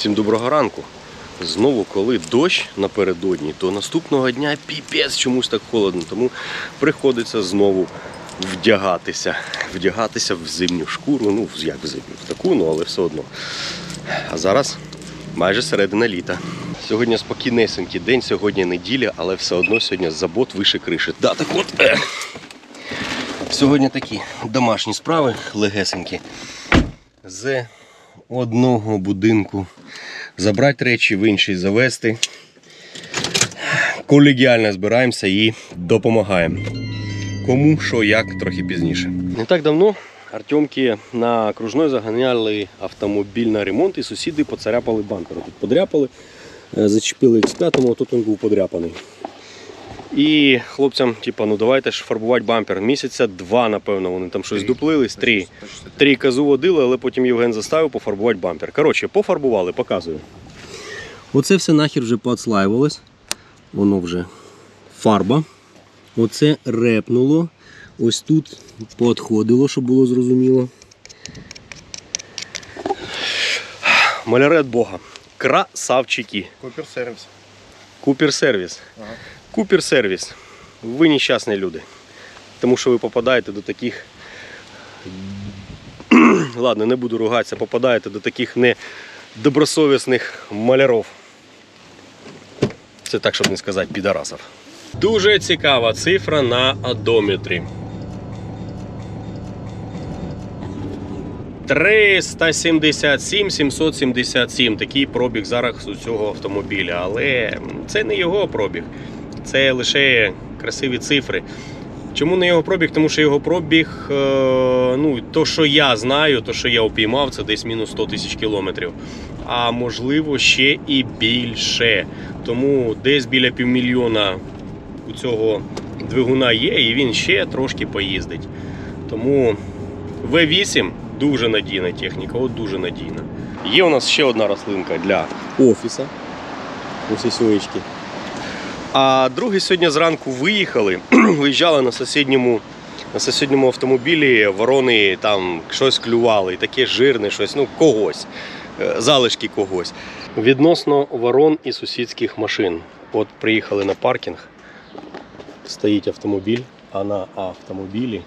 Всім доброго ранку. Знову, коли дощ напередодні, то наступного дня піпець чомусь так холодно. Тому приходиться знову вдягатися. Вдягатися в зимню шкуру. Ну, як в зимню, в таку, ну але все одно. А зараз майже середина літа. Сьогодні спокійнесенький день, сьогодні неділя, але все одно сьогодні забот вище криші. Да, так от. Сьогодні такі домашні справи легесенькі. З одного будинку забрати речі, в інший завести. Колегіально збираємося і допомагаємо. Кому, що, як, трохи пізніше. Не так давно Артемки на кружной заганяли автомобіль на ремонт і сусіди поцаряпали бампер. Тут подряпали, е, зачепили X5, а тут він був подряпаний. І хлопцям, типа, ну давайте ж фарбувати бампер. Місяця два, напевно, вони там щось дуплились, три. Три казу водили, але потім Євген заставив пофарбувати бампер. Коротше, пофарбували, показую. Оце все нахер вже поотслаювалось. Воно вже фарба. Оце репнуло. Ось тут поотходило, щоб було зрозуміло. Маляри від Бога. Красавчики. Купер сервіс. Купер сервіс. Ага. Купер сервіс. Ви нещасні люди. Тому що ви попадаєте до таких. Ладно, не буду ругатися, попадаєте до таких недобросовісних маляров. Це так, щоб не сказати, підарасів. Дуже цікава цифра на одометрі. 377 777 такий пробіг зараз у цього автомобіля. Але це не його пробіг, це лише красиві цифри. Чому не його пробіг? Тому що його пробіг, е, ну, то, що я знаю, то, що я опіймав, це десь мінус 100 тисяч кілометрів. А можливо ще і більше. Тому десь біля півмільйона у цього двигуна є, і він ще трошки поїздить. Тому V8 дуже надійна техніка, от дуже надійна. Є у нас ще одна рослинка для офіса. Ось і сьоєчки. А другий сьогодні зранку виїхали, виїжджали на сусідньому, на сусідньому автомобілі, ворони там щось клювали, таке жирне, щось, ну когось, е, залишки когось. Відносно ворон і сусідських машин. От приїхали на паркінг, стоїть автомобіль, а на автомобілі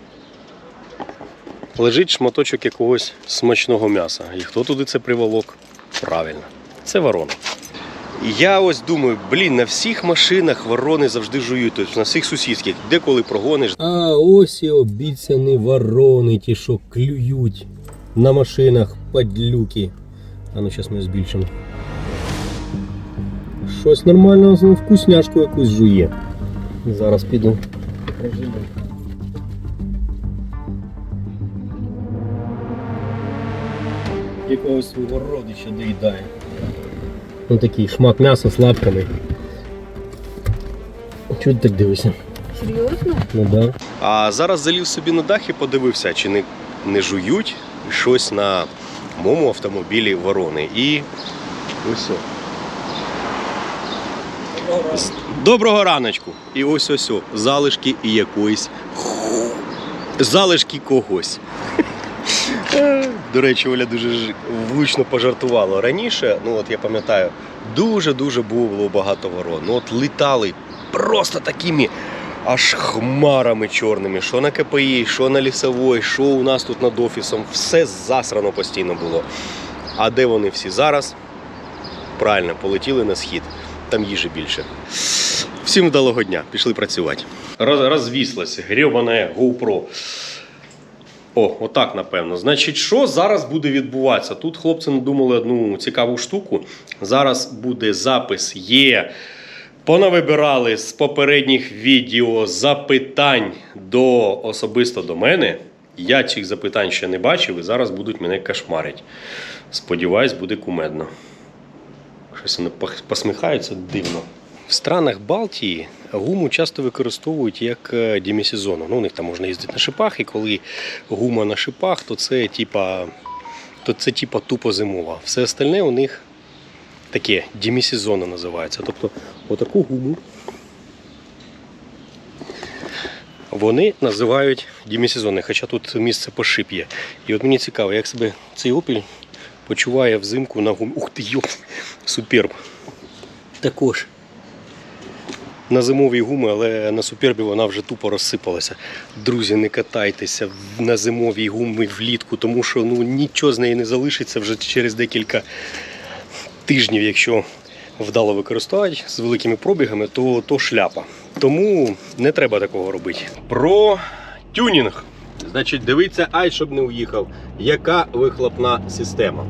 лежить шматочок якогось смачного м'яса. І хто туди це приволок? Правильно, це ворона. Я ось думаю, блін, на всіх машинах ворони завжди жують, тобто на всіх сусідських, деколи прогониш. А ось і обіцяні ворони, ті, що клюють на машинах падлюки. А ну зараз ми збільшимо. Щось нормально, вкусняшку якусь жує. Зараз піду. Якогось свого родича доїдає. Ну такий шмат м'яса з лапками. Чого ти так дивишся? Серйозно? Ну да. А зараз заліз собі на дах і подивився, чи не, не жують щось на моєму автомобілі ворони. І ось. о. З- Доброго раночку! І ось ось о, залишки і якоїсь залишки когось. До речі, Оля дуже влучно пожартувала. Раніше, ну от я пам'ятаю, дуже-дуже було багато ворон. Ну от літали просто такими аж хмарами чорними. Що на КПІ, що на лісовій, що у нас тут над офісом. Все засрано постійно було. А де вони всі зараз? Правильно, полетіли на схід. Там їжі більше. Всім вдалого дня, пішли працювати. Роз, розвіслась грьобане GoPro. О, отак, напевно. Значить, що зараз буде відбуватися? Тут хлопці надумали одну цікаву штуку. Зараз буде запис. Є. Понавибирали з попередніх відео запитань до особисто до мене. Я цих запитань ще не бачив і зараз будуть мене кошмарити. Сподіваюсь, буде кумедно. Щось вони посміхаються дивно. В странах Балтії гуму часто використовують як е, демісезону. Ну, у них там можна їздити на шипах, і коли гума на шипах, то це типа, то це типа тупо зимова. Все остальне у них таке демісезона називається. Тобто отаку гуму вони називають демісезонною, хоча тут місце по шип є. І от мені цікаво, як себе цей опіль почуває взимку на гумі. Ух ти, йоп, суперб. Також на зимовій гуми, але на супербі вона вже тупо розсипалася. Друзі, не катайтеся на зимовій гумі влітку, тому що ну, нічого з неї не залишиться вже через декілька тижнів, якщо вдало використовувати з великими пробігами, то, то шляпа. Тому не треба такого робити. Про тюнінг. Значить, дивіться, ай, щоб не уїхав. Яка вихлопна система?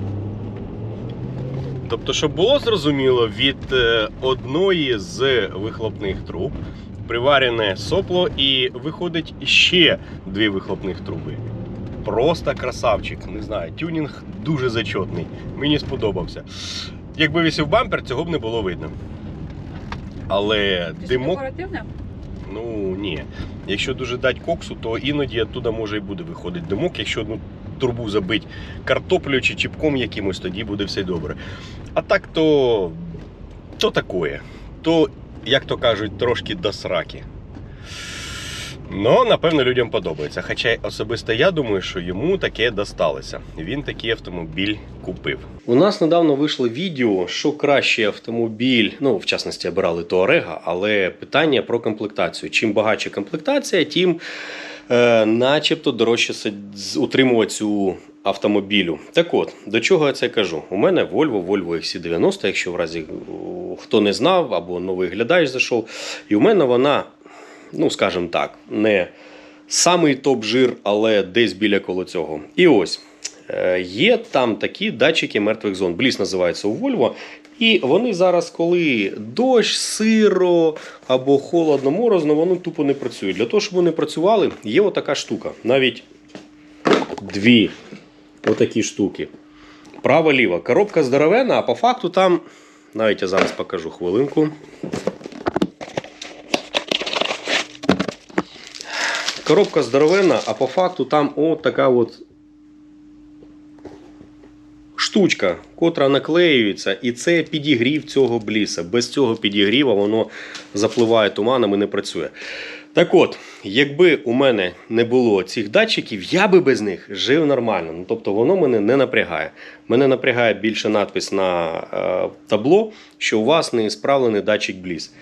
Тобто, щоб було зрозуміло, від е, одної з вихлопних труб приварене сопло і виходить ще дві вихлопних труби. Просто красавчик. Не знаю, тюнінг дуже зачетний. Мені сподобався. Якби висів бампер, цього б не було видно. Але димок. Декоративне? Ну ні. Якщо дуже дати коксу, то іноді оттуда може і буде виходити димок. Якщо одну трубу забить картоплею чи чіпком якимось, тоді буде все добре. А так то. то такое. То, як то кажуть, трошки до сраки. Ну, напевно, людям подобається. Хоча особисто я думаю, що йому таке досталося. Він такий автомобіль купив. У нас недавно вийшло відео, що кращий автомобіль. Ну, в частності обирали Туарега, але питання про комплектацію. Чим багатша комплектація, тим е, начебто дорожче утримувати цю автомобілю. Так от, до чого я це кажу? У мене Volvo, Volvo XC90, якщо в разі хто не знав або новий глядач зайшов. І у мене вона, ну скажімо так, не самий топ-жир, але десь біля коло цього. І ось. е, Є там такі датчики мертвих зон. Бліс називається у Volvo. І вони зараз, коли дощ, сиро або холодно, морозно, воно тупо не працюють. Для того, щоб вони працювали, є отака штука. Навіть дві отакі штуки. Право-ліво. Коробка здоровена, а по факту там. Навіть я зараз покажу хвилинку. Коробка здоровенна, а по факту там от така от штучка, котра наклеюється, і це підігрів цього бліса. Без цього підігріва воно запливає туманом і не працює. Так от, якби у мене не було цих датчиків, я би без них жив нормально. Ну, тобто воно мене не напрягає. Мене напрягає більше надпис на е, табло, що у вас не справлений датчик бліс.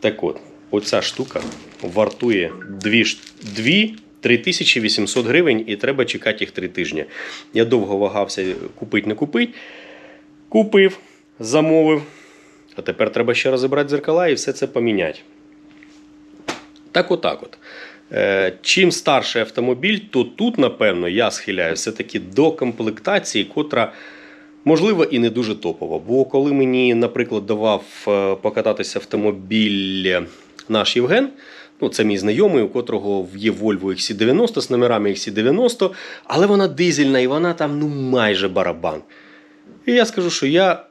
Так от, оця штука вартує 2, 2 3800 гривень і треба чекати їх 3 тижні. Я довго вагався купити, не купити. Купив, замовив. А тепер треба ще розібрати дзеркала і все це поміняти. Так отак от. Е, Чим старший автомобіль, то тут, напевно, я схиляю все-таки до комплектації, котра, можливо, і не дуже топова. Бо коли мені, наприклад, давав е, покататися автомобіль наш Євген, ну, це мій знайомий, у котрого є Volvo XC90 з номерами XC90, але вона дизельна і вона там ну, майже барабан. І я скажу, що я.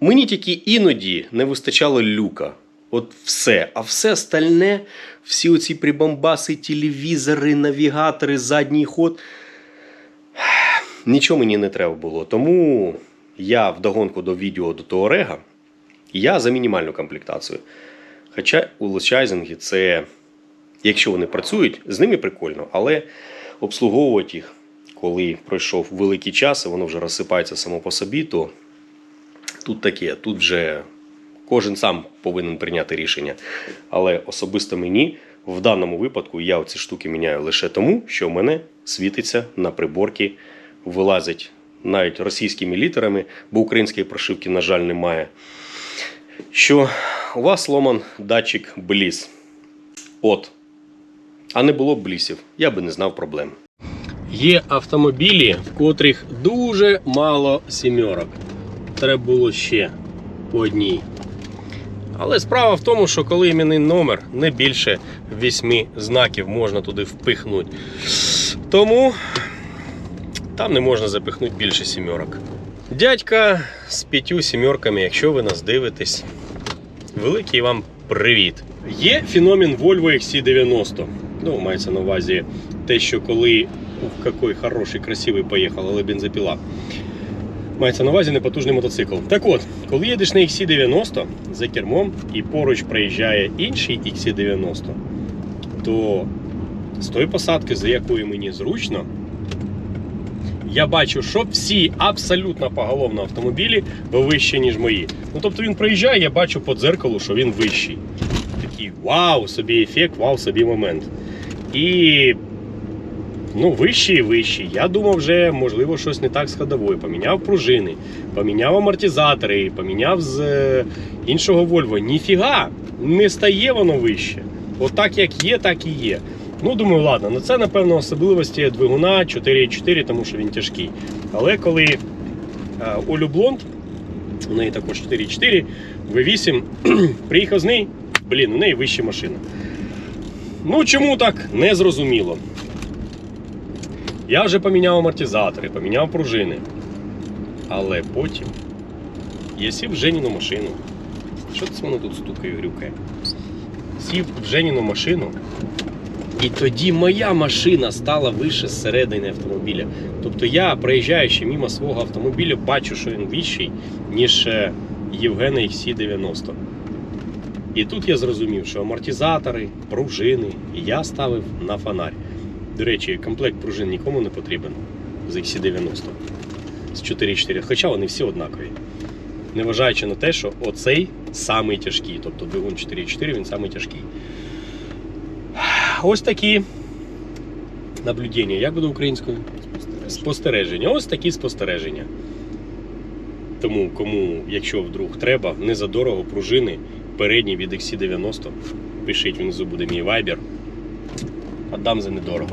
Мені тільки іноді не вистачало люка. От все. А все остальне, всі оці прибамбаси, телевізори, навігатори, задній ход. Нічого мені не треба було. Тому я вдогонку до відео до Туарега, я за мінімальну комплектацію. Хоча у лочайзинги це, якщо вони працюють, з ними прикольно, але обслуговувати їх, коли пройшов великий час і воно вже розсипається само по собі, то тут таке, тут вже кожен сам повинен прийняти рішення. Але особисто мені в даному випадку я оці штуки міняю лише тому, що в мене світиться на приборці, вилазить навіть російськими літерами, бо української прошивки, на жаль, немає. Що у вас ломан датчик бліс. От. А не було б блісів, я би не знав проблем. Є автомобілі, в котрих дуже мало сімерок. Треба було ще по одній. Але справа в тому, що коли іменний номер не більше 8 знаків можна туди впихнути. Тому там не можна запихнути більше сімерок. Дядька з п'ятью сімерками, якщо ви нас дивитесь, великий вам привіт. Є феномен Volvo XC90. Ну, мається на увазі те, що коли ух, який хороший, красивий поїхав, але бензопіла. Мається на увазі непотужний мотоцикл. Так от, коли їдеш на XC90 за кермом і поруч проїжджає інший XC90, то з тої посадки, за якою мені зручно, я бачу, що всі абсолютно поголовно автомобілі вищі, ніж мої. Ну тобто він проїжджає, я бачу по дзеркалу, що він вищий. Такий вау, собі ефект, вау, собі момент. І ну, вищий і вищий. Я думав, вже можливо щось не так з ходовою. Поміняв пружини, поміняв амортизатори, поміняв з е, іншого Volvo. Ніфіга, не стає воно вище. От як є, так і є. Ну, думаю, ладно, ну це напевно особливості двигуна 4.4, тому що він тяжкий. Але коли е, Олю Блонд, у неї також 4.4, V8, приїхав з неї, блін, у неї вища машина. Ну чому так? Не зрозуміло. Я вже поміняв амортизатори, поміняв пружини. Але потім я сів в Женіну машину. Що це воно тут стукає, грюкає? Сів в Женіну машину. І тоді моя машина стала вище зсередини автомобіля. Тобто я, проїжджаючи мимо свого автомобіля, бачу, що він вищий, ніж е, Євгена XC90. І тут я зрозумів, що амортизатори, пружини я ставив на фонарь. До речі, комплект пружин нікому не потрібен з XC90 з 4.4, хоча вони всі однакові. Неважаючи на те, що оцей самий тяжкий, тобто двигун 4.4 він самий тяжкий. Ось такі наблюдення. Як буде українською? Спостереження. Ось такі спостереження. Тому, кому, якщо вдруг треба, не за дорого пружини передні від XC90, пишіть внизу буде мій вайбер. Отдам за недорого.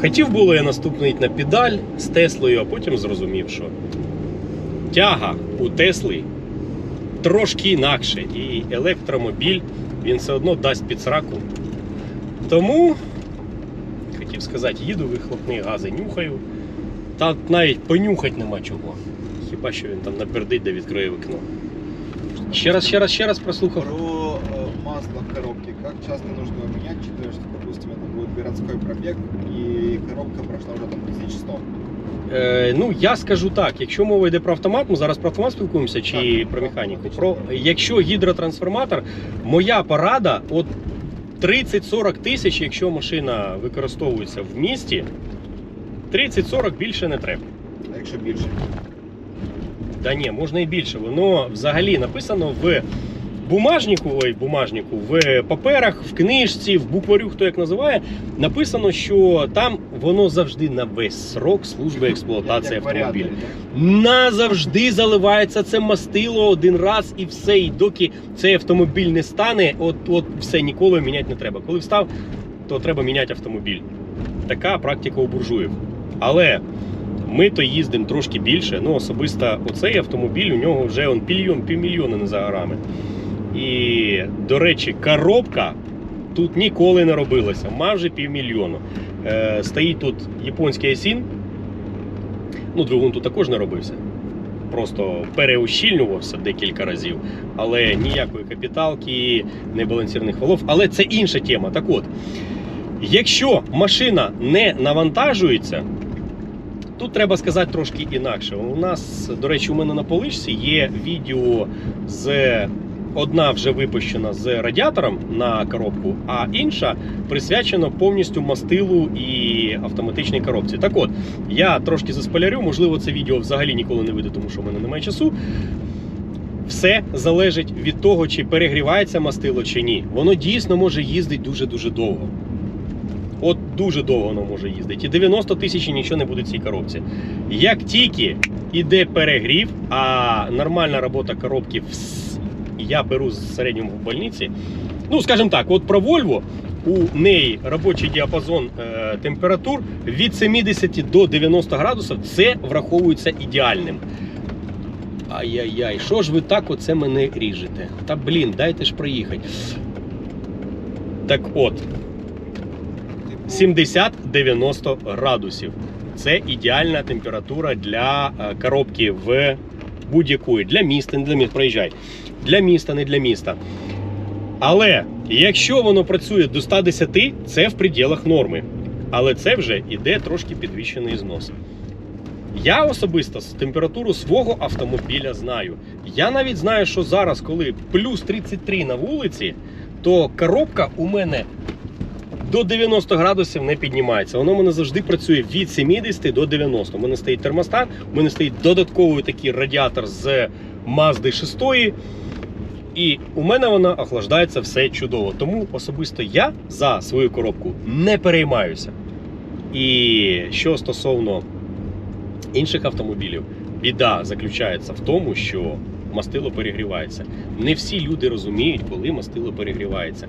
Хотів було я наступний на педаль з Теслою, а потім зрозумів, що тяга у Тесли трошки інакше, і електромобіль він все одно дасть під сраку. Тому хотів сказати, їду вихлопні гази нюхаю. Та навіть понюхати нема чого. Хіба що він там напердить да відкриє вікно. Ще раз, ще раз, ще раз прослухав. Про э, масло в коробке. Как часто нужно его городской пробег, и коробка прошла уже там тысяч сто. Е, ну, я скажу так, якщо мова йде про автомат, ми зараз про автомат спілкуємося чи Так, про про механіку. Про, якщо гідротрансформатор, моя порада от 30-40 тисяч, якщо машина використовується в місті, 30-40 більше не треба. А якщо більше? Та ні, можна і більше. Воно взагалі написано в бумажнику, ой, бумажнику, в паперах, в книжці, в букварю, хто як називає, написано, що там воно завжди на весь срок служби експлуатації автомобіля. Назавжди заливається це мастило один раз і все. І доки цей автомобіль не стане, от, от все ніколи міняти не треба. Коли встав, то треба міняти автомобіль. Така практика у буржуїв. Але ми то їздимо трошки більше. Ну, особисто оцей автомобіль у нього вже он пільйон, півмільйона не за горами. І, до речі, коробка тут ніколи не робилася, майже півмільйону. Е, стоїть тут японський Айсін. Ну, двигун тут також не робився. Просто переущільнювався декілька разів, але ніякої капіталки, не балансірних валов. Але це інша тема. Так от, якщо машина не навантажується, тут треба сказати трошки інакше. У нас, до речі, у мене на поличці є відео з. Одна вже випущена з радіатором на коробку, а інша присвячена повністю мастилу і автоматичній коробці. Так от, я трошки заспойлерю, можливо, це відео взагалі ніколи не вийде, тому що в мене немає часу. Все залежить від того, чи перегрівається мастило чи ні. Воно дійсно може їздити дуже-дуже довго. От дуже довго воно може їздити. І 90 тисяч нічого не буде в цій коробці. Як тільки іде перегрів, а нормальна робота коробки вс- я беру з середньому в больниці. Ну, скажімо так, от про Volvo у неї робочий діапазон е, температур від 70 до 90 градусів це враховується ідеальним. Ай-яй-яй, що ж ви так оце мене ріжете? Та блін, дайте ж проїхати. Так от, Типу, 70-90 градусів. Це ідеальна температура для е, коробки в будь-якої. Для міста, не для міста, проїжджай. Для міста, не для міста. Але якщо воно працює до 110, це в пределах норми. Але це вже іде трошки підвищений знос. Я особисто температуру свого автомобіля знаю. Я навіть знаю, що зараз, коли плюс 33 на вулиці, то коробка у мене до 90 градусів не піднімається. Воно в мене завжди працює від 70 до 90. У мене стоїть термостат, у мене стоїть додатковий такий радіатор з Mazda 6. І у мене вона охлаждається все чудово. Тому особисто я за свою коробку не переймаюся. І що стосовно інших автомобілів, біда заключається в тому, що мастило перегрівається. Не всі люди розуміють, коли мастило перегрівається.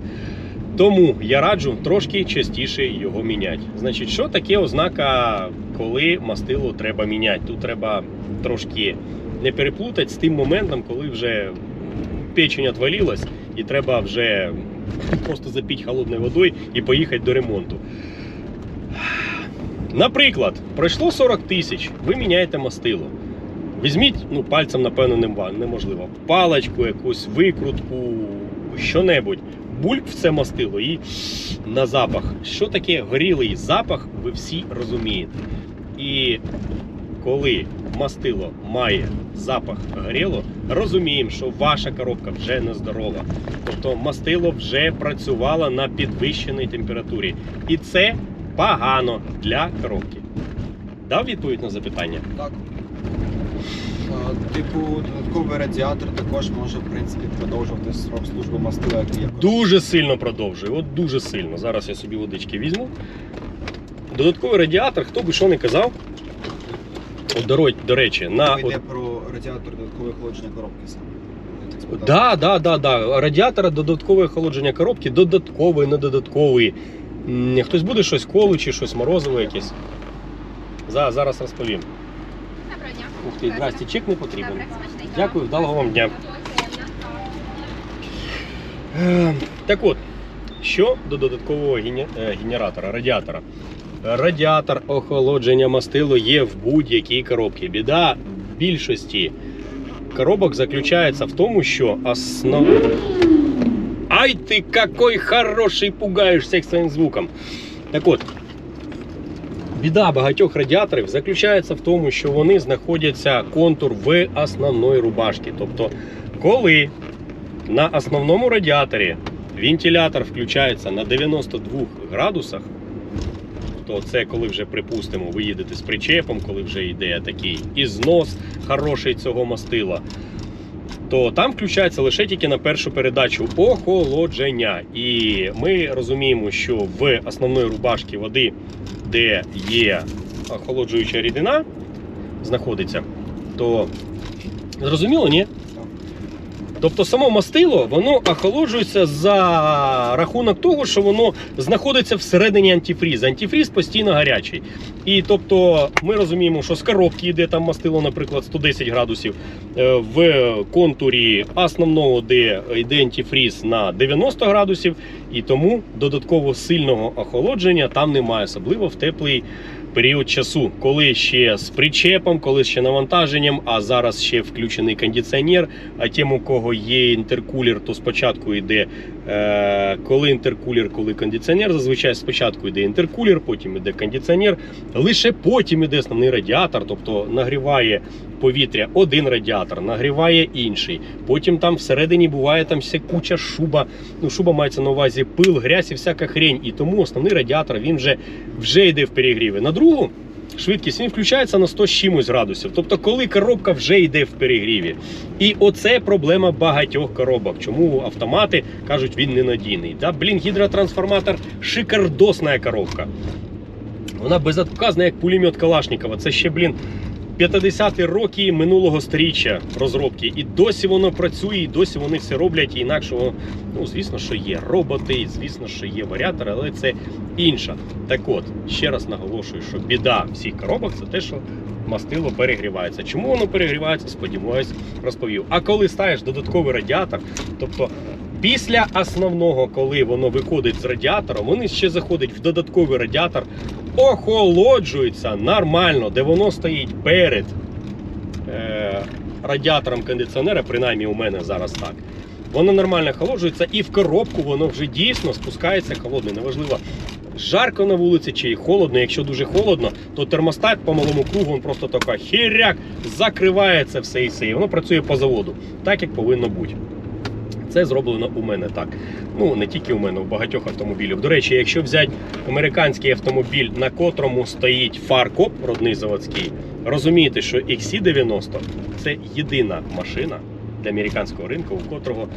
Тому я раджу трошки частіше його міняти. Значить, що таке ознака, коли мастило треба міняти? Тут треба трошки не переплутати з тим моментом, коли вже печень отвалилась, і треба вже просто запіть холодною водою і поїхати до ремонту. Наприклад, пройшло 40 тисяч, ви міняєте мастило. Візьміть, ну, пальцем, напевно, неможливо. Паличку, якусь викрутку, що-небудь. Бульк в це мастило і на запах. Що таке горілий запах, ви всі розумієте. І коли мастило має запах горіло, розуміємо, що ваша коробка вже нездорова. Тобто мастило вже працювало на підвищеній температурі. І це погано для коробки. Дав відповідь на запитання? Так. Типу, додатковий радіатор також може, в принципі, продовжувати срок служби мастила, як є. Дуже сильно продовжує. От дуже сильно. Зараз я собі водички візьму. Додатковий радіатор, хто би що не казав. До, до речі, на Мова йде про радіатор додаткової охолодження коробки саме. Да, да, да, да. Радіатора додаткове охолодження коробки, додатковий, не додатковий. М, Хтось буде щось колюче, щось морозове якесь. За, зараз розповім. Доброго дня. Ух ти, здрасте, чек не потрібен. Добре, смачний. Дякую, вдалого вам дня. Е, Так от, що до додаткового гене- е, генератора, радіатора. Радіатор охолодження мастилу є в будь-якій коробці. Біда в більшості коробок заключається в тому, що основ... Ай ти какой хороший пугаєш всіх своїм звуком. Так от, біда багатьох радіаторів заключається в тому, що вони знаходяться контур в основної рубашки. Тобто, коли на основному радіаторі вентилятор включається на 92 градусах, то це коли вже припустимо, ви їдете з причепом, коли вже йде такий ізнос хороший цього мастила, то там включається лише тільки на першу передачу охолодження. І ми розуміємо, що в основної рубашки води, де є охолоджуюча рідина, знаходиться, то зрозуміло, ні? Тобто само мастило воно охолоджується за рахунок того, що воно знаходиться всередині антифріза. Антифріз постійно гарячий. І тобто ми розуміємо, що з коробки йде там мастило, наприклад, 110 градусів е, в контурі основного, де йде антифріз на 90 градусів, і тому додатково сильного охолодження там немає, особливо в теплий період часу, коли ще з причепом, коли ще навантаженням, а зараз ще включений кондиціонер. А тим, у кого є інтеркулер, то спочатку йде е, коли інтеркулер, коли кондиціонер. Зазвичай спочатку йде інтеркулер, потім йде кондиціонер, лише потім йде основний радіатор, тобто нагріває повітря один радіатор, нагріває інший. Потім там всередині буває там вся куча шуба. Ну, шуба мається на увазі пил, грязь і всяка хрень. І тому основний радіатор він вже, вже йде в перегріві. На другу швидкість він включається на 100 з чимось градусів. Тобто, коли коробка вже йде в перегріві. І оце проблема багатьох коробок. Чому автомати кажуть, він ненадійний. Да, блін, гідротрансформатор шикардосна коробка. Вона безотказна, як пулемет Калашникова. Це ще, блін, 50-ті роки минулого сторіччя розробки. І досі воно працює, і досі вони все роблять. І інакшого, ну звісно, що є роботи, звісно, що є варіатори, але це інша. Так от, ще раз наголошую, що біда всіх коробок це те, що мастило перегрівається. Чому воно перегрівається? Сподіваюсь, розповів. А коли ставиш додатковий радіатор, тобто. Після основного, коли воно виходить з радіатора, вони ще заходять в додатковий радіатор, охолоджується нормально, де воно стоїть перед е, радіатором кондиціонера, принаймні у мене зараз так. Воно нормально охолоджується і в коробку воно вже дійсно спускається холодне. Неважливо, жарко на вулиці чи холодно. Якщо дуже холодно, то термостат по малому кругу він просто така хіряк, закривається все і все. І воно працює по заводу, так як повинно бути. Це зроблено у мене так. Ну не тільки у мене, у багатьох автомобілів. До речі, якщо взяти американський автомобіль, на котрому стоїть фаркоп родний заводський, розумієте, що XC90 це єдина машина для американського ринку, у котрого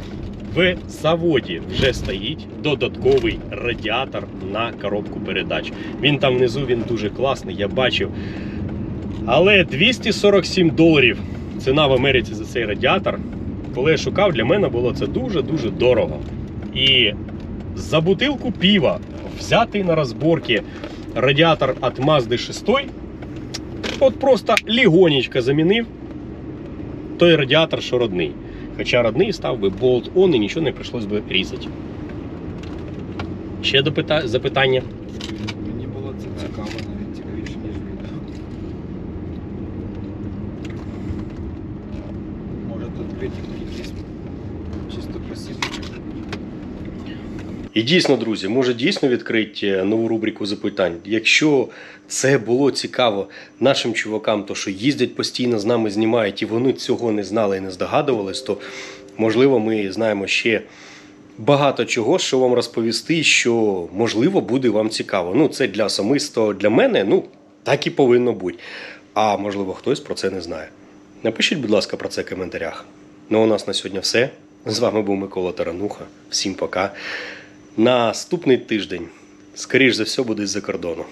в заводі вже стоїть додатковий радіатор на коробку передач. Він там внизу він дуже класний, я бачив. Але 247 доларів ціна в Америці за цей радіатор. Коли я шукав, для мене було це дуже-дуже дорого. І за бутилку пива взятий на розборки радіатор від Mazda 6, от просто лігонечко замінив той радіатор, що родний. Хоча родний став би болт он і нічого не прийшлось би різати. Ще допита... запитання. Мені було це цікаво, навіть цікавіше, ніж відео. Може тут чисто пасивний. І дійсно, друзі, може дійсно відкрити нову рубрику запитань. Якщо це було цікаво нашим чувакам, то що їздять постійно з нами, знімають, і вони цього не знали і не здогадувались, то можливо ми знаємо ще багато чого, що вам розповісти, що можливо буде вам цікаво. Ну, це для особисто для мене, ну так і повинно бути. А можливо, хтось про це не знає. Напишіть, будь ласка, про це в коментарях. Ну, у нас на сьогодні все. З вами був Микола Тарануха. Всім пока. Наступний тиждень, скоріш за все, буде з-за кордону.